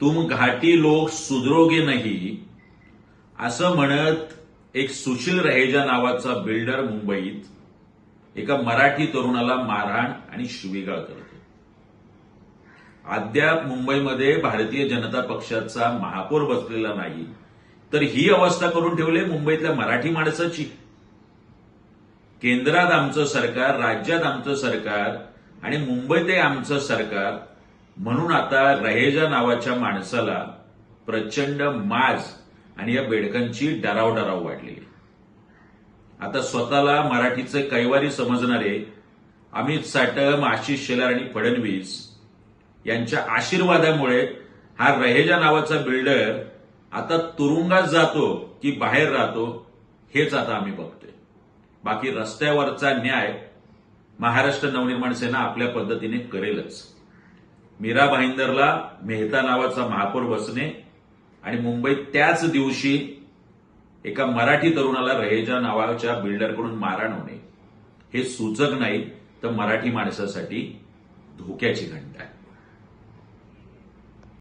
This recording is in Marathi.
तुम घाटी लोक सुधरोगे नाही असं म्हणत एक सुशील रहेजा नावाचा बिल्डर मुंबईत एका मराठी तरुणाला मारहाण आणि शिवीगाळ करतो. अद्याप मुंबईमध्ये भारतीय जनता पक्षाचा महापौर बसलेला नाही तर ही अवस्था करून ठेवली मुंबईतल्या मराठी माणसाची. केंद्रात आमचं सरकार राज्यात आमचं सरकार आणि मुंबईतही आमचं सरकार म्हणून आता रहेजा नावाच्या माणसाला प्रचंड माज आणि या बेडकांची डराव डराव वाढली. आता स्वतःला मराठीचे कैवारी समजणारे अमित साटम आशिष शेलार आणि फडणवीस यांच्या आशीर्वादामुळे हा रहेजा नावाचा बिल्डर आता तुरुंगात जातो की बाहेर राहतो हेच आता आम्ही बघतोय. बाकी रस्त्यावरचा न्याय महाराष्ट्र नवनिर्माण सेना आपल्या पद्धतीने करेलच. मीरा भाईंदरला मेहता नावाचा महापौर बसणे आणि मुंबईत त्याच दिवशी एका मराठी तरुणाला रहेजा नावाच्या बिल्डरकडून मारण होणे हे सूचक नाही तर मराठी माणसासाठी धोक्याची घंटा आहे.